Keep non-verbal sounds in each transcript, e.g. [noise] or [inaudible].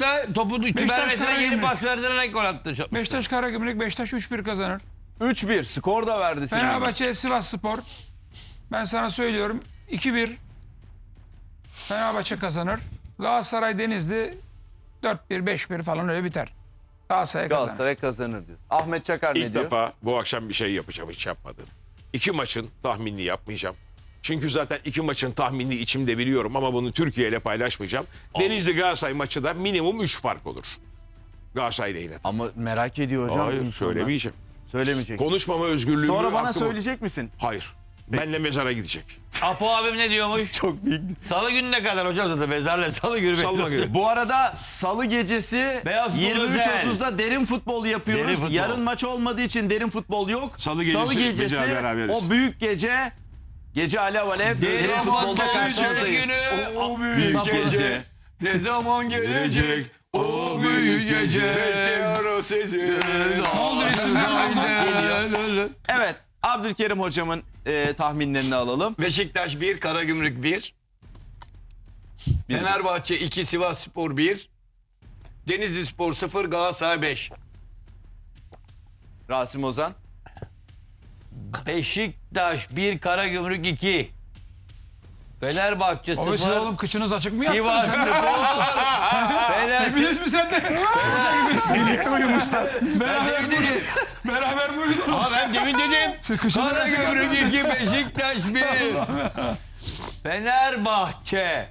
da topu Beşiktaş tübermesine yeni Karagümrük. pas verdirerek gol attı. Çok- Beşiktaş Karagümrük Beşiktaş 3-1 kazanır. 3-1 skor da verdi Sinan. Fenerbahçe Sivas Spor. Ben sana söylüyorum 2-1 Fenerbahçe kazanır. Galatasaray Denizli 4-1 5-1 falan öyle biter. Galatasaray kazanır. Galatasaray kazanır diyor. Ahmet Çakar ne İlk diyor? defa bu akşam bir şey yapacağım hiç yapmadım. İki maçın tahminini yapmayacağım. Çünkü zaten iki maçın tahminini içimde biliyorum ama bunu Türkiye ile paylaşmayacağım. Denizli Galatasaray maçı da minimum 3 fark olur. Galatasaray ile. Ama merak ediyor hocam. Hayır insanlar. söylemeyeceğim. Söylemeyeceksin. Konuşmama özgürlüğü. Sonra bana söyleyecek misin? Hayır. Benle mezara gidecek. Apo abim ne diyormuş? [laughs] Çok büyük. Salı gününe kadar hocam zaten mezarla salı günü bekliyoruz. göre. Bu arada salı gecesi Beyaz futbol 23.30'da derin futbol yapıyoruz. Derin futbol. Yarın maç olmadığı için derin futbol yok. Salı gecesi de beraberiz. o büyük gece gece alev alev derin futbolda karşınızdayız. günü. O büyük Sapı- gece Ne zaman gelecek o büyük gece bekliyoruz sizi. Ne oldu oldu? Evet Abdülkerim hocamın e, tahminlerini alalım. Beşiktaş 1, Karagümrük 1. Fenerbahçe 2, Sivas Spor 1. Denizli Spor 0, Galatasaray 5. Rasim Ozan. Beşiktaş 1 Karagümrük 2. Fenerbahçe O vesile 0. oğlum kıçınız açık mı Sivas yattınız? Spor. [laughs] Fener Hepiniz mi sen de? Birlikte uyumuşlar. beraber, dedim. beraber mi uyudunuz? Ama ben demin dedim. Karagümrük 2 Beşiktaş 1. [laughs] Fenerbahçe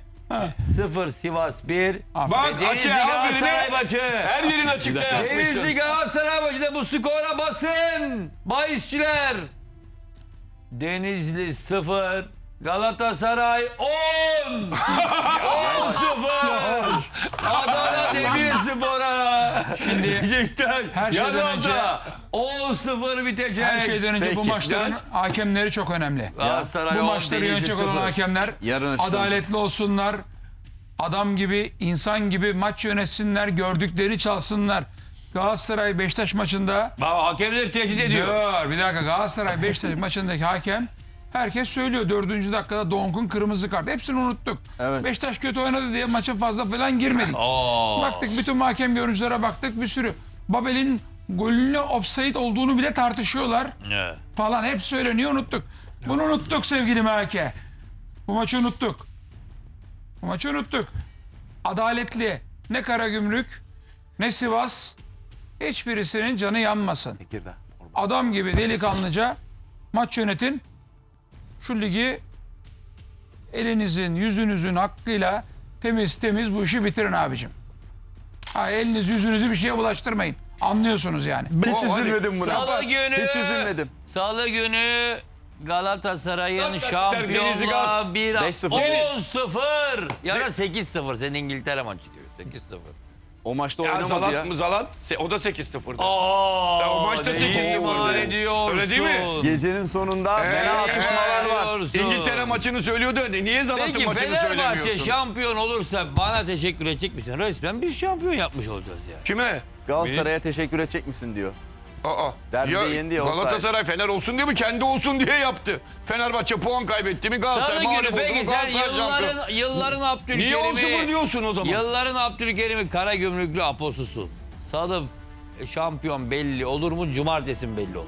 0 Sivas 1. Bak Denizli açı Galatasaray maçı. Her yerin açıkta Denizli yapmışsın. Galatasaray maçında bu skora basın. Bahisçiler. Denizli 0. Galatasaray 10. 10 0. Adana Demirspor'a. Şimdi Beşiktaş. her şeyden önce- 10 0 bitecek. her şeyden önce bu Peki. maçların hakemleri çok önemli. Galatasaray Bu 10, maçları Denizli yönetecek olan 0. hakemler Yarın açıklanacak. adaletli olsunlar. Adam gibi, insan gibi maç yönetsinler, gördükleri çalsınlar. Galatasaray Beşiktaş maçında Bak hakemleri tehdit ediyor. Dur bir dakika Galatasaray Beşiktaş [laughs] maçındaki hakem herkes söylüyor dördüncü dakikada Donk'un kırmızı kart. Hepsini unuttuk. Evet. Beşiktaş kötü oynadı diye maça fazla falan girmedik. [laughs] Baktık bütün hakem görüntülere baktık bir sürü. Babel'in golünü offside olduğunu bile tartışıyorlar Evet. falan. Hep söyleniyor unuttuk. Bunu unuttuk sevgili Merke. Bu maçı unuttuk. Bu maçı unuttuk. Adaletli ne Karagümrük ne Sivas hiçbirisinin canı yanmasın. Adam gibi delikanlıca maç yönetin. Şu ligi elinizin yüzünüzün hakkıyla temiz temiz bu işi bitirin abicim. Ha, eliniz yüzünüzü bir şeye bulaştırmayın. Anlıyorsunuz yani. Hiç üzülmedim buna. Salı günü. Hiç üzülmedim. Salı günü Galatasaray'ın Denizli şampiyonluğa Galatasaray. bir 5-0. 10-0 ya da 8-0 senin İngiltere maçı gibi 8-0. O maçta Ya oynamadı ya. Zalat mı Zalat? Se- O da 8-0'dı. Aa, Ya o maçta ne 8-0 ima dedi. ediyorsun? Öyle değil mi? Gecenin sonunda fena atışmalar var. Ediyorsun. İngiltere maçını söylüyordu. E Niye Zalat'ın Peki maçını Fenerbahçe söylemiyorsun? şampiyon olursa bana teşekkür edecek misin? Resmen biz şampiyon yapmış olacağız ya. Kime? Galatasaray'a teşekkür edecek misin diyor. Aa, Derbide yendi ya. Galatasaray Fener olsun diye mi? Kendi olsun diye yaptı. Fenerbahçe puan kaybetti mi? Galatasaray Salı mağlup günü oldu mu? peki sen yılların, yılların Abdülkerim'i... Niye 10-0 diyorsun o zaman? Yılların Abdülkerim'i kara gümrüklü aposusun. Salı şampiyon belli olur mu? Cumartesi mi belli olur?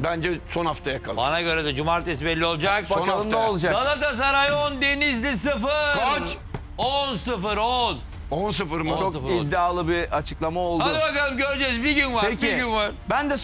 Bence son haftaya kalır. Bana göre de cumartesi belli olacak. Son Bakalım ne hafta. olacak. Galatasaray 10, Denizli 0. Kaç? 10-0, 10. 10-0 mı? Çok Sıfır oldu. iddialı bir açıklama oldu. Hadi bakalım göreceğiz. Bir gün var, bir Peki gün var. ben de